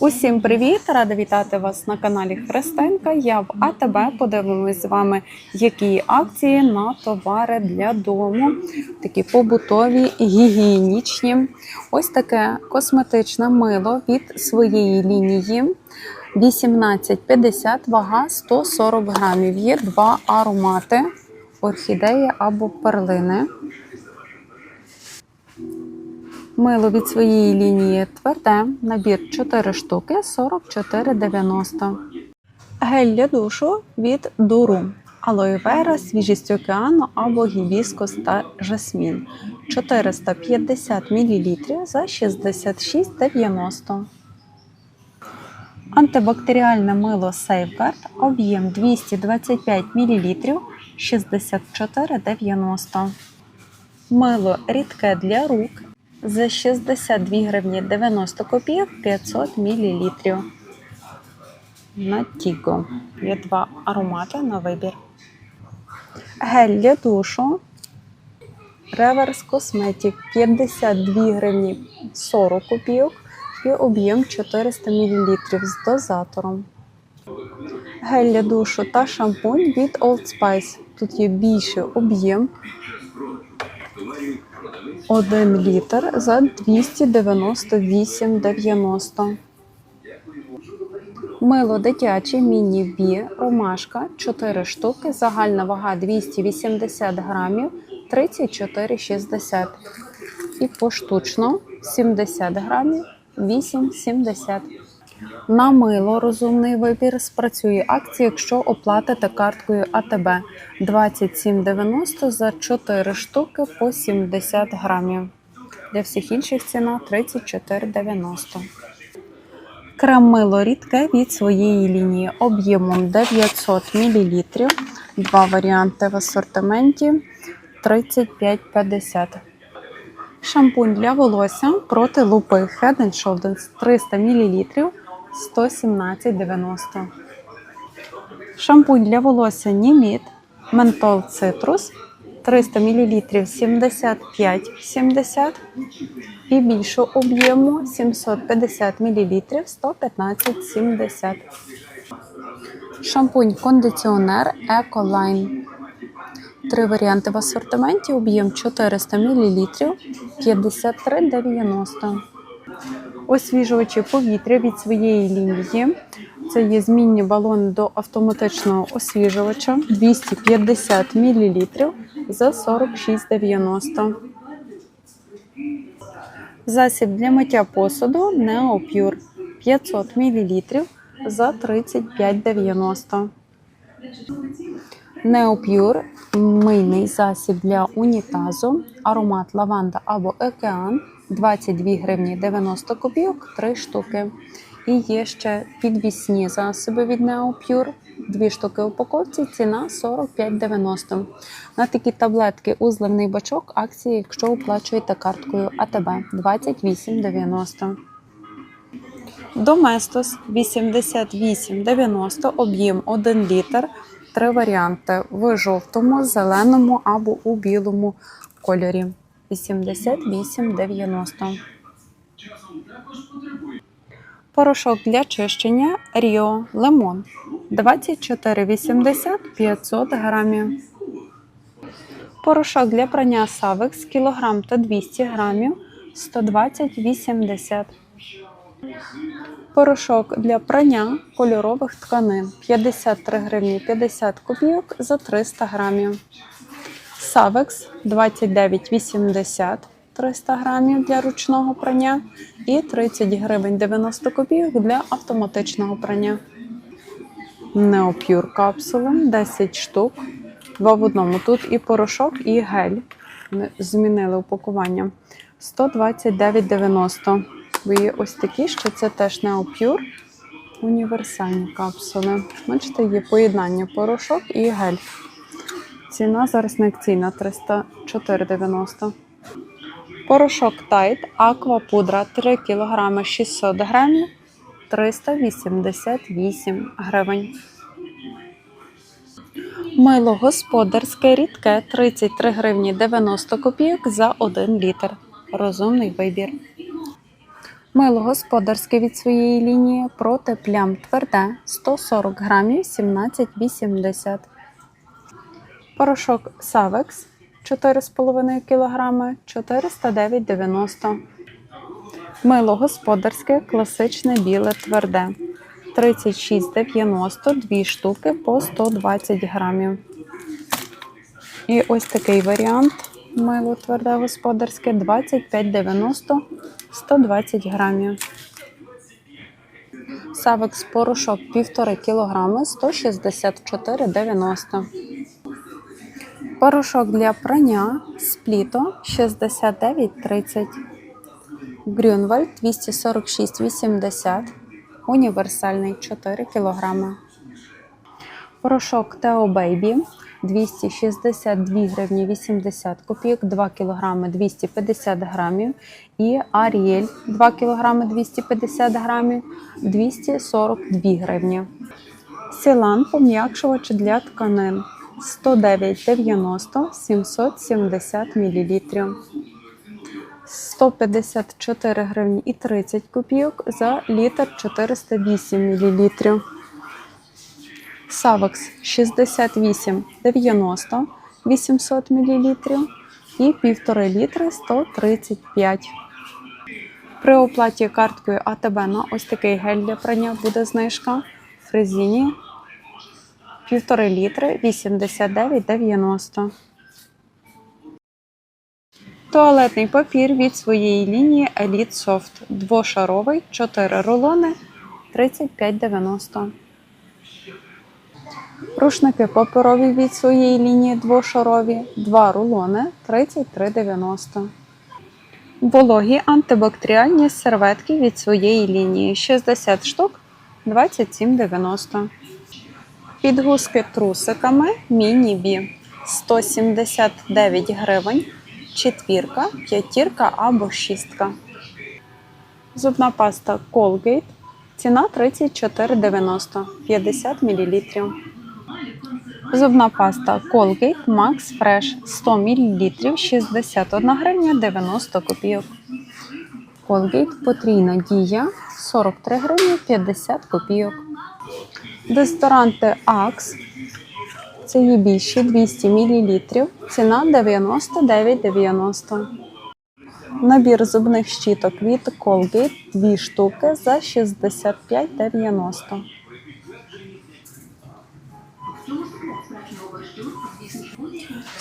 Усім привіт! Рада вітати вас на каналі Христинка. Я в АТБ подивимось з вами, які акції на товари для дому, такі побутові, гігієнічні. Ось таке косметичне мило від своєї лінії. 18,50, вага 140 грамів. Є два аромати: орхідея або перлини. Мило від своєї лінії тверде, набір 4 штуки 44,90. Гель для душу від Дуру. Алоє вера, свіжість океану або гібіскус та жасмін. 450 мл за 66,90. Антибактеріальне мило Safeguard, об'єм 225 мл 64,90. Мило рідке для рук за 62 гривні 90 копійок 500 мл. На Тіго. Є два аромати на вибір. Гель для душу. Реверс Косметик 52 гривні 40 копійок і об'єм 400 мл з дозатором. Гель для душу та шампунь від Old Spice. Тут є більший об'єм 1 літр за 298,90. Мило дитяче міні-бі ромашка 4 штуки, загальна вага 280 грамів 34,60. І поштучно 70 грамів 8,70. На мило розумний вибір спрацює акція, якщо оплатите карткою АТБ 27,90 за 4 штуки по 70 грамів. Для всіх інших ціна 34,90. Крем мило рідке від своєї лінії об'ємом 900 мл. Два варіанти в асортименті 35,50. Шампунь для волосся проти лупи Head Shoulders 300 мл 117,90. Шампунь для волосся Німіт Ментол Цитрус 300 мл 75,70 і більшого об'єму 750 мл 115,70. Шампунь кондиціонер Ecoline. Три варіанти в асортименті, об'єм 400 мл 53,90. Освіжувачі повітря від своєї лінії. Це є змінні балони до автоматичного освіжувача 250 мл за 46,90. Засіб для миття посуду Neopure 500 мл за 35,90. Neopure мийний засіб для унітазу, аромат лаванда або океан 22 гривні 90 копійок 3 штуки. І є ще підвісні засоби від Neopure. Дві штуки упаковці, ціна 45,90. На такі таблетки у зливний бачок акції, якщо оплачуєте карткою АТБ 28,90. Доместос 88,90, об'єм 1 літр. Три варіанти в жовтому, зеленому або у білому кольорі. 88,90. Порошок для чищення Ріо Лемон 24,80 500 грамів. Порошок для прання Савекс кілограм та 200 грамів 120,80. Порошок для прання кольорових тканин 53 гривні 50 копійок за 300 грамів. Савекс 29,80 300 грамів для ручного прання і 30 гривень 90 копійок для автоматичного прання. Неопюр капсули 10 штук. Два в одному. Тут і порошок, і гель. Змінили упакування. 129,90. Бо ось такі, що це теж Neopure. Універсальні капсули. Бачите, є поєднання порошок і гель. Ціна зараз не акційна 304,90. Порошок Tide Aqua пудра 3 кг 600 грамів 388 гривень. Мило господарське рідке 33 гривні 90 копійок за 1 літр. Розумний вибір. Мило господарське від своєї лінії проти плям тверде 140 грамів 17,80. Порошок Савекс 4,5 кг 409,90. Мило господарське класичне біле тверде 36,90 2 штуки по 120 грамів. І ось такий варіант мило тверде господарське 25,90 120 грамів. Савекс порошок 1,5 кг 164,90. Порошок для прання спліто 69,30. Грюнвальд 246,80. Універсальний 4 кг. Порошок Тео Бейбі 262 гривні 80 копійок, 2 кг 250 грамів. І Аріель 2 кг 250 грамів 242 гривні. Сілан пом'якшувач для тканин 109,90 770 мл. 154 гривні і 30 копійок за літр 408 мл. Савекс 68,90 800 мл і 1,5 літри 135. При оплаті карткою АТБ на ось такий гель для прання буде знижка в резині 1,5 літри 89,90. Туалетний папір від своєї лінії Elite Soft. Двошаровий, 4 рулони 35,90. Рушники паперові від своєї лінії двошарові, 2 рулони 33,90. Вологі антибактеріальні серветки від своєї лінії 60 штук 27,90. Підгузки трусиками міні-бі 179 гривень, четвірка, п'ятірка або шістка. Зубна паста Colgate. Ціна 34,90 50 мл. Зубна паста Colgate Max Fresh 100 мл 61 гривня 90 копійок. Colgate потрійна дія 43 гривні 50 копійок. Дезодоранти Axe. Це є більші 200 мл. Ціна 99,90. Набір зубних щіток від Colgate 2 штуки за 65,90.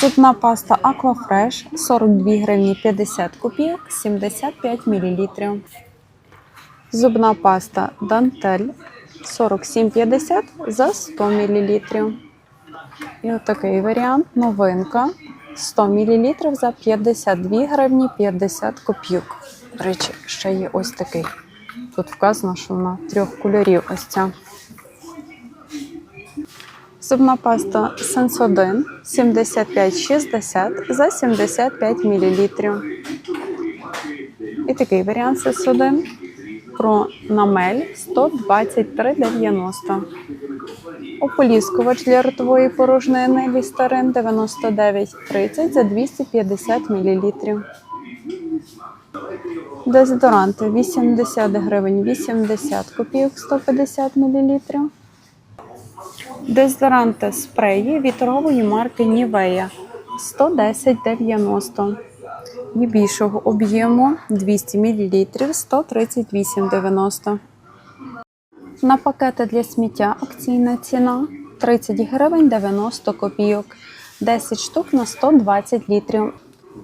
Зубна паста Aquafresh 42 гривні 50 копійок 75 мл. Зубна паста Dantelle 47,50 за 100 мл. І отакий варіант новинка 100 мл за 52 гривні 50 копійок. До речі, ще є ось такий. Тут вказано, що вона трьох кольорів ось ця. Зубна паста Sensodyne 75,60 за 75 мл. І такий варіант Sensodyne про намель 123,90. Ополіскувач для ротової порожнини Лістарин 99,30 за 250 мл. Дезодоранти 80 гривень 80 копійок 150 мл. Дезодоранти спреї від торгової марки Нівея 110,90. І більшого об'єму 200 мл 138,90. На пакети для сміття акційна ціна 30 гривень 90 копійок, 10 штук на 120 літрів.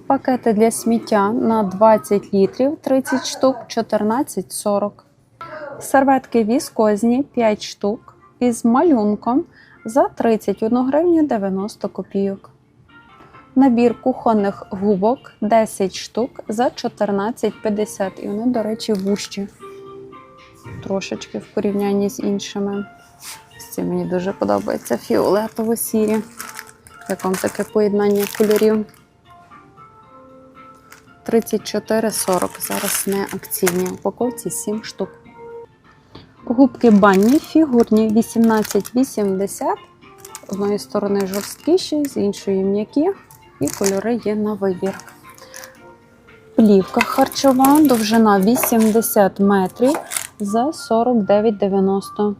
Пакети для сміття на 20 літрів 30 штук 14,40. Серветки віскозні 5 штук із малюнком за 31 гривню 90 копійок. Набір кухонних губок 10 штук за 14,50. І вони, до речі, вущі трошечки в порівнянні з іншими. Ці мені дуже подобається фіолетово-сірі. Як вам таке поєднання кольорів? 34,40. Зараз не акційні. Упаковці 7 штук. Губки банні фігурні 18,80. З одної сторони жорсткіші, з іншої м'які. І кольори є на вибір. плівка харчова, довжина 80 метрів за 49,90.